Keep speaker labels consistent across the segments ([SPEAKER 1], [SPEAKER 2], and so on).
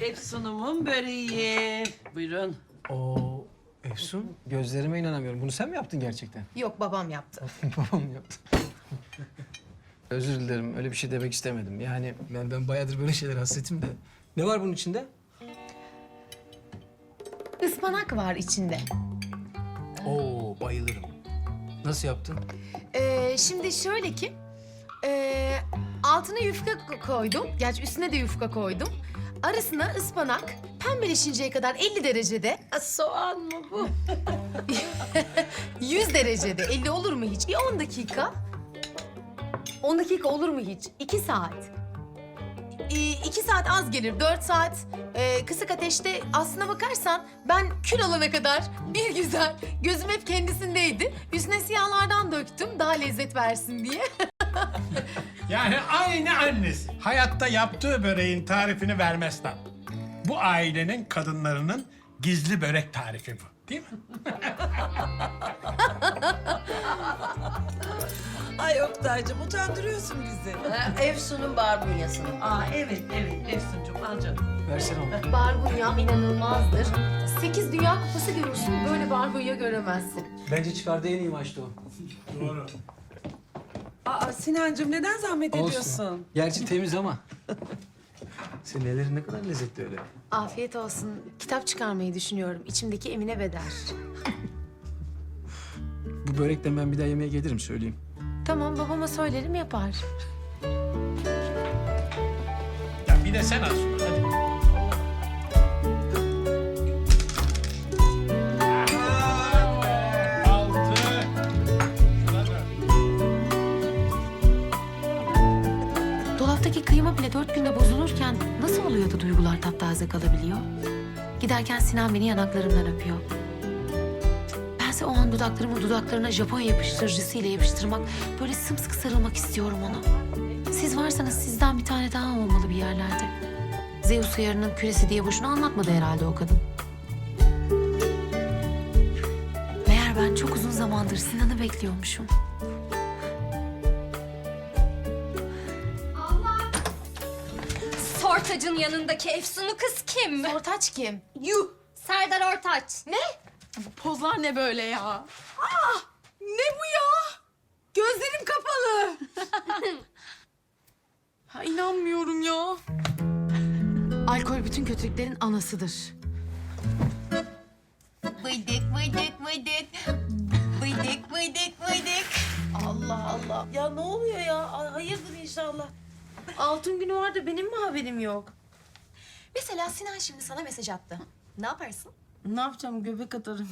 [SPEAKER 1] Efsunumun böreği. Buyurun.
[SPEAKER 2] Oo, Efsun, gözlerime inanamıyorum. Bunu sen mi yaptın gerçekten?
[SPEAKER 3] Yok babam yaptı.
[SPEAKER 2] Babam yaptı. Özür dilerim, öyle bir şey demek istemedim. Yani ben, ben bayağıdır böyle şeyler hasretim de. Ne var bunun içinde?
[SPEAKER 3] Ispanak var içinde.
[SPEAKER 2] Oo, bayılırım. Nasıl yaptın?
[SPEAKER 3] Ee, şimdi şöyle ki... ee, altına yufka ko- koydum. Gerçi üstüne de yufka koydum. Arasına ıspanak pembeleşinceye kadar 50 derecede,
[SPEAKER 1] soğan mı bu?
[SPEAKER 3] 100 derecede, 50 olur mu hiç? Bir 10 dakika. 10 dakika olur mu hiç? 2 saat. 2 saat az gelir, 4 saat ee, kısık ateşte aslına bakarsan ben kül alana kadar bir güzel gözüm hep kendisindeydi. Üstüne siyahlardan döktüm daha lezzet versin diye.
[SPEAKER 4] Yani aynı annesi. Hayatta yaptığı böreğin tarifini vermezden. Bu ailenin kadınlarının gizli börek tarifi bu. Değil mi?
[SPEAKER 1] Ay Oktay'cığım utandırıyorsun bizi.
[SPEAKER 5] Ha, Efsun'un barbunyasını.
[SPEAKER 1] Aa evet evet Efsuncuğum al canım.
[SPEAKER 2] Versene onu.
[SPEAKER 3] Barbunya inanılmazdır. 8 Dünya Kupası görürsün, böyle barbunya göremezsin.
[SPEAKER 2] Bence çıkardığı en iyi maçtı o.
[SPEAKER 4] Doğru.
[SPEAKER 1] Aa Sinancığım neden zahmet ediyorsun?
[SPEAKER 2] Gerçi temiz ama. Senin ellerin ne kadar lezzetli öyle.
[SPEAKER 3] Afiyet olsun. Kitap çıkarmayı düşünüyorum. İçimdeki Emine Beder.
[SPEAKER 2] Bu börekten ben bir daha yemeğe gelirim söyleyeyim.
[SPEAKER 3] Tamam babama söylerim yapar.
[SPEAKER 4] Ya bir de sen al şunu
[SPEAKER 3] Dolaptaki kıyma bile dört günde bozulurken nasıl oluyor da duygular taptaze kalabiliyor? Giderken Sinan beni yanaklarımdan öpüyor. Bense o an dudaklarımı dudaklarına Japon yapıştırıcısıyla yapıştırmak, böyle sımsıkı sarılmak istiyorum ona. Siz varsanız sizden bir tane daha olmalı bir yerlerde. Zeus uyarının küresi diye boşuna anlatmadı herhalde o kadın. Meğer ben çok uzun zamandır Sinan'ı bekliyormuşum.
[SPEAKER 6] Sortacın yanındaki Efsunlu kız kim?
[SPEAKER 3] Ortaç kim?
[SPEAKER 6] Yuh! Serdar Ortaç.
[SPEAKER 3] Ne? Bu pozlar ne böyle ya? Ah! Ne bu ya? Gözlerim kapalı. ha, inanmıyorum ya. Alkol bütün kötülüklerin anasıdır.
[SPEAKER 6] Vıydık vıydık vıydık. Vıydık vıydık vıydık.
[SPEAKER 3] Allah Allah. Ya ne oluyor ya? Ay, Hayırdır inşallah. Altın günü var da benim mi haberim yok?
[SPEAKER 6] Mesela Sinan şimdi sana mesaj attı. Ne yaparsın?
[SPEAKER 7] Ne yapacağım göbek atarım.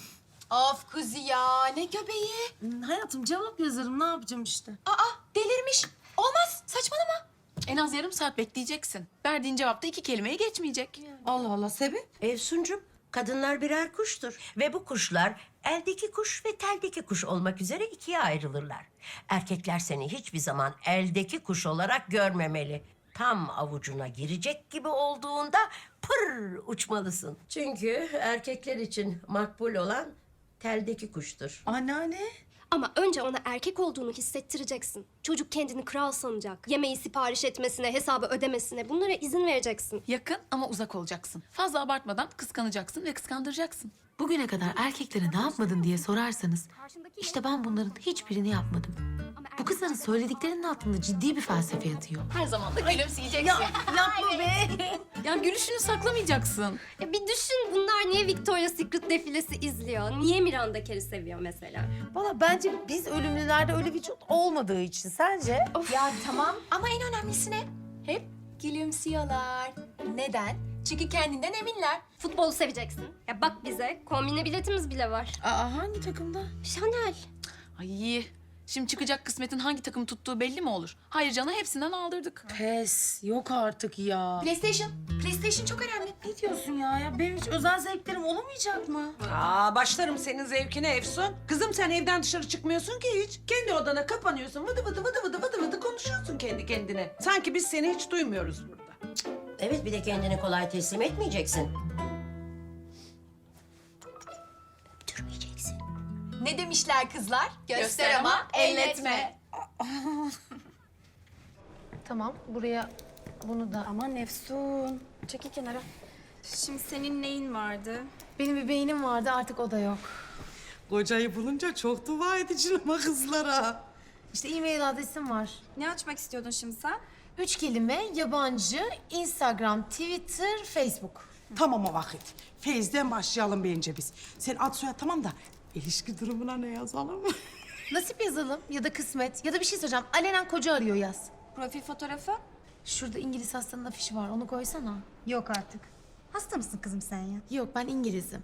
[SPEAKER 6] Of kuzi ya ne göbeği.
[SPEAKER 7] Hayatım cevap yazarım ne yapacağım işte.
[SPEAKER 6] Aa delirmiş. Olmaz saçmalama.
[SPEAKER 8] En az yarım saat bekleyeceksin. Verdiğin cevapta iki kelimeyi geçmeyecek.
[SPEAKER 7] Allah Allah sebep?
[SPEAKER 5] Efsuncum, kadınlar birer kuştur. Ve bu kuşlar eldeki kuş ve teldeki kuş olmak üzere ikiye ayrılırlar. Erkekler seni hiçbir zaman eldeki kuş olarak görmemeli. Tam avucuna girecek gibi olduğunda pır uçmalısın. Çünkü erkekler için makbul olan teldeki kuştur.
[SPEAKER 7] Anneanne.
[SPEAKER 9] Ama önce ona erkek olduğunu hissettireceksin. Çocuk kendini kral sanacak. Yemeği sipariş etmesine, hesabı ödemesine bunlara izin vereceksin.
[SPEAKER 8] Yakın ama uzak olacaksın. Fazla abartmadan kıskanacaksın ve kıskandıracaksın.
[SPEAKER 3] Bugüne kadar erkeklere ne yapmadın diye sorarsanız... ...işte ben bunların hiçbirini yapmadım. Bu kızların söylediklerinin altında ciddi bir felsefe yatıyor.
[SPEAKER 8] Her zaman da gülümseyeceksin.
[SPEAKER 7] Yapma be.
[SPEAKER 8] Ya gülüşünü saklamayacaksın.
[SPEAKER 9] Ya bir düşün bunlar niye Victoria's Secret defilesi izliyor? Niye Miranda Kerr'i seviyor mesela?
[SPEAKER 7] Valla bence biz ölümlülerde öyle vücut olmadığı için sence?
[SPEAKER 6] Ya tamam ama en önemlisi ne? Hep gülümsüyorlar. Neden? Çünkü kendinden eminler.
[SPEAKER 9] Futbolu seveceksin. Ya bak bize kombine biletimiz bile var.
[SPEAKER 7] Aa hangi takımda?
[SPEAKER 9] Chanel.
[SPEAKER 8] Ay şimdi çıkacak kısmetin hangi takım tuttuğu belli mi olur? Hayır canı hepsinden aldırdık.
[SPEAKER 7] Pes yok artık ya.
[SPEAKER 6] PlayStation. PlayStation çok önemli.
[SPEAKER 7] Ne diyorsun ya? ya benim hiç özel zevklerim olamayacak mı?
[SPEAKER 1] Aa başlarım senin zevkine Efsun. Kızım sen evden dışarı çıkmıyorsun ki hiç. Kendi odana kapanıyorsun. Vıdı vıdı vıdı vıdı vıdı vıdı konuşuyorsun kendi kendine. Sanki biz seni hiç duymuyoruz burada.
[SPEAKER 5] Evet bir de kendini kolay teslim etmeyeceksin.
[SPEAKER 6] Ne demişler kızlar? Göster ama elletme.
[SPEAKER 3] Tamam buraya bunu da...
[SPEAKER 9] Aman Nefsun. Çekil kenara.
[SPEAKER 10] Şimdi senin neyin vardı?
[SPEAKER 3] Benim bir beynim vardı artık o da yok.
[SPEAKER 7] Kocayı bulunca çok dua edicin ama kızlara.
[SPEAKER 3] İşte e-mail adresim var.
[SPEAKER 10] Ne açmak istiyordun şimdi sen?
[SPEAKER 3] Üç kelime, yabancı, Instagram, Twitter, Facebook.
[SPEAKER 7] Tamam o vakit. Feyz'den başlayalım bence biz. Sen ad soyad tamam da ilişki durumuna ne yazalım?
[SPEAKER 3] Nasip yazalım ya da kısmet ya da bir şey söyleyeceğim. Alenen koca arıyor yaz.
[SPEAKER 10] Profil fotoğrafı?
[SPEAKER 3] Şurada İngiliz hastanın afişi var onu koysana.
[SPEAKER 11] Yok artık. Hasta mısın kızım sen ya?
[SPEAKER 3] Yok ben İngiliz'im.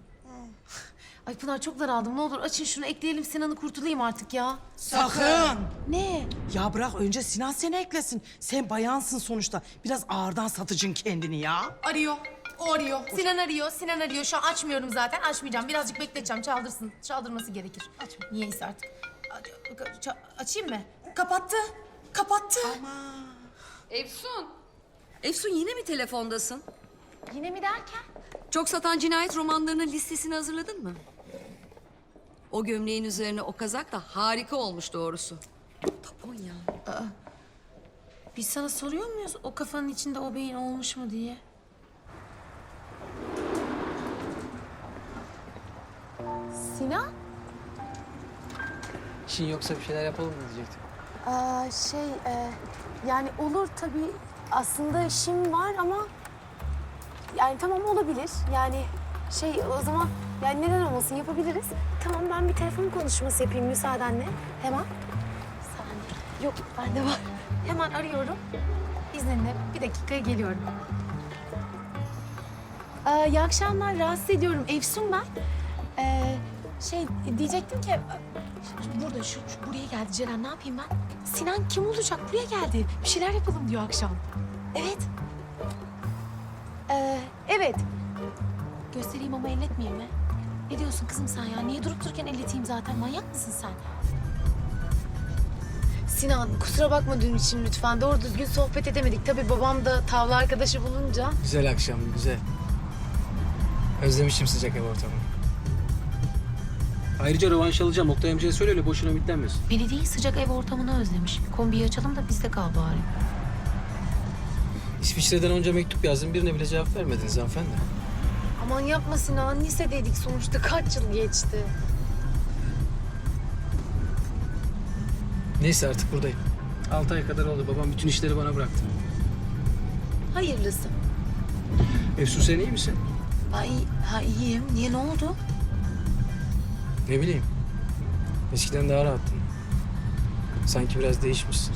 [SPEAKER 3] Ay Pınar çok daraldım. Ne olur açın şunu ekleyelim Sinan'ı kurtulayım artık ya.
[SPEAKER 7] Sakın.
[SPEAKER 3] Ne?
[SPEAKER 7] Ya bırak önce Sinan seni eklesin. Sen bayansın sonuçta. Biraz ağırdan satıcın kendini ya.
[SPEAKER 3] Arıyor. O arıyor. Sinan arıyor. Sinan arıyor. Şu an açmıyorum zaten. Açmayacağım. Birazcık bekleteceğim. Çaldırsın. Çaldırması gerekir. Açma. Niyeyse artık. Ça- açayım mı? Kapattı. Kapattı.
[SPEAKER 8] Efsun.
[SPEAKER 5] Efsun yine mi telefondasın?
[SPEAKER 3] Yine mi derken?
[SPEAKER 5] Çok satan cinayet romanlarının listesini hazırladın mı? O gömleğin üzerine o kazak da harika olmuş doğrusu. Tapon ya.
[SPEAKER 3] Biz sana soruyor muyuz o kafanın içinde o beyin olmuş mu diye?
[SPEAKER 2] İşin yoksa bir şeyler yapalım mı diyecektim.
[SPEAKER 3] Aa, şey, e, yani olur tabii. Aslında işim var ama... Yani tamam olabilir. Yani şey o zaman yani neden olmasın yapabiliriz. Tamam ben bir telefon konuşması yapayım müsaadenle. Hemen. Bir saniye. Yok bende var. Hemen arıyorum. İzninle bir dakikaya geliyorum. Aa, iyi akşamlar. Rahatsız ediyorum. Efsun ben. Ee, şey diyecektim ki... Burada şu, şu buraya geldi Ceren. Ne yapayım ben? Sinan kim olacak? Buraya geldi. Bir şeyler yapalım diyor akşam. Evet. Ee, evet. Göstereyim ama elletmeyeyim mi? Ne diyorsun kızım sen ya? Niye durup dururken elleteyim zaten? Manyak mısın sen? Sinan kusura bakma dün için lütfen. Doğru düzgün sohbet edemedik. Tabii babam da tavla arkadaşı bulunca.
[SPEAKER 2] Güzel akşam, güzel. Özlemişim sıcak ev ortamını. Ayrıca rövanş alacağım. Oktay amcaya söyle öyle boşuna ümitlenmesin.
[SPEAKER 12] Beni değil sıcak ev ortamını özlemiş. Kombiyi açalım da bizde kal bari.
[SPEAKER 2] İsviçre'den onca mektup yazdım. Birine bile cevap vermediniz hanımefendi.
[SPEAKER 3] Aman yapma Sinan. Lisedeydik sonuçta. Kaç yıl geçti.
[SPEAKER 2] Neyse artık buradayım. Altı ay kadar oldu. Babam bütün işleri bana bıraktı.
[SPEAKER 3] Hayırlısı.
[SPEAKER 2] Efsun sen iyi misin?
[SPEAKER 12] Ay ha iyiyim. Niye ne oldu?
[SPEAKER 2] Ne bileyim. Eskiden daha rahattın. Sanki biraz değişmişsin.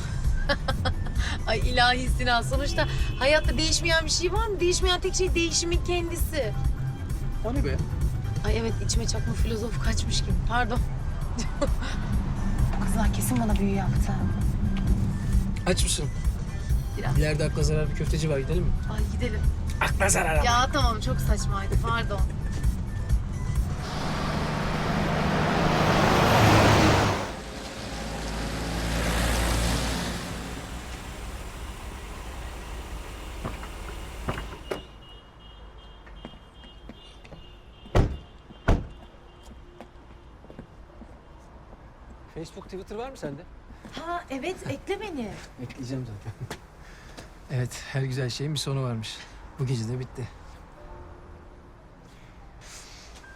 [SPEAKER 3] Ay ilahi Sinan. Sonuçta hayatta değişmeyen bir şey var mı? Değişmeyen tek şey değişimin kendisi.
[SPEAKER 2] O ne be?
[SPEAKER 3] Ay evet içime çakma filozof kaçmış gibi. Pardon. Bu kızlar kesin bana büyü yaptı.
[SPEAKER 2] Aç mısın?
[SPEAKER 3] Biraz.
[SPEAKER 2] İleride akla zarar bir köfteci var. Gidelim mi?
[SPEAKER 3] Ay gidelim.
[SPEAKER 2] Akla zarar ama.
[SPEAKER 3] Ya tamam çok saçmaydı pardon.
[SPEAKER 2] Facebook, Twitter var mı sende?
[SPEAKER 3] Ha evet ekle beni.
[SPEAKER 2] Ekleyeceğim zaten. evet, her güzel şeyin bir sonu varmış. Bu gece de bitti.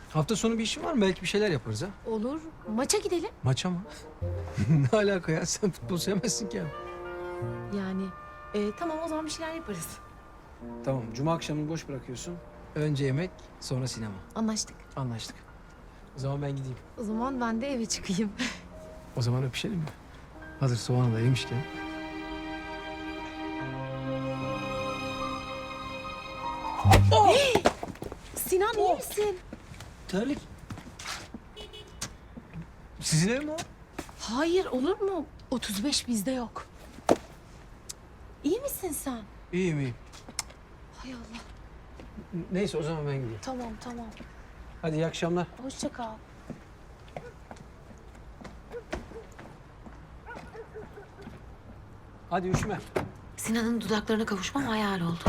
[SPEAKER 2] Hafta sonu bir işin var mı? Belki bir şeyler yaparız ha.
[SPEAKER 3] Olur. Maça gidelim.
[SPEAKER 2] Maça mı? ne alaka ya? Sen futbol sevmezsin ki.
[SPEAKER 3] Yani e, tamam o zaman bir şeyler yaparız.
[SPEAKER 2] Tamam, cuma akşamını boş bırakıyorsun. Önce yemek, sonra sinema.
[SPEAKER 3] Anlaştık.
[SPEAKER 2] Anlaştık. O zaman ben gideyim.
[SPEAKER 3] O zaman ben de eve çıkayım.
[SPEAKER 2] O zaman öpüşelim mi? Hazır soğanı da yemişken.
[SPEAKER 3] Sinan iyi misin?
[SPEAKER 2] Terlik. Sizin ev mi o?
[SPEAKER 3] Hayır olur mu? 35 bizde yok. İyi misin sen?
[SPEAKER 2] İyiyim iyiyim.
[SPEAKER 3] Hay Allah.
[SPEAKER 2] Neyse o zaman ben gideyim.
[SPEAKER 3] Tamam tamam.
[SPEAKER 2] Hadi iyi akşamlar.
[SPEAKER 3] Hoşça kal.
[SPEAKER 2] Hadi üşüme.
[SPEAKER 12] Sinan'ın dudaklarına kavuşmam hayal oldu.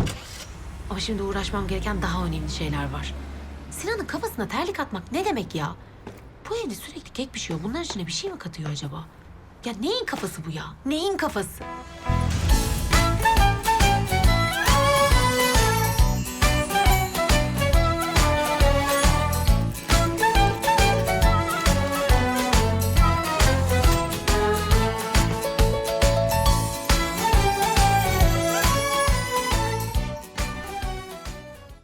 [SPEAKER 12] Ama şimdi uğraşmam gereken daha önemli şeyler var. Sinan'ın kafasına terlik atmak ne demek ya? Bu evde sürekli kek pişiyor. Bunlar içine bir şey mi katıyor acaba? Ya neyin kafası bu ya? Neyin kafası?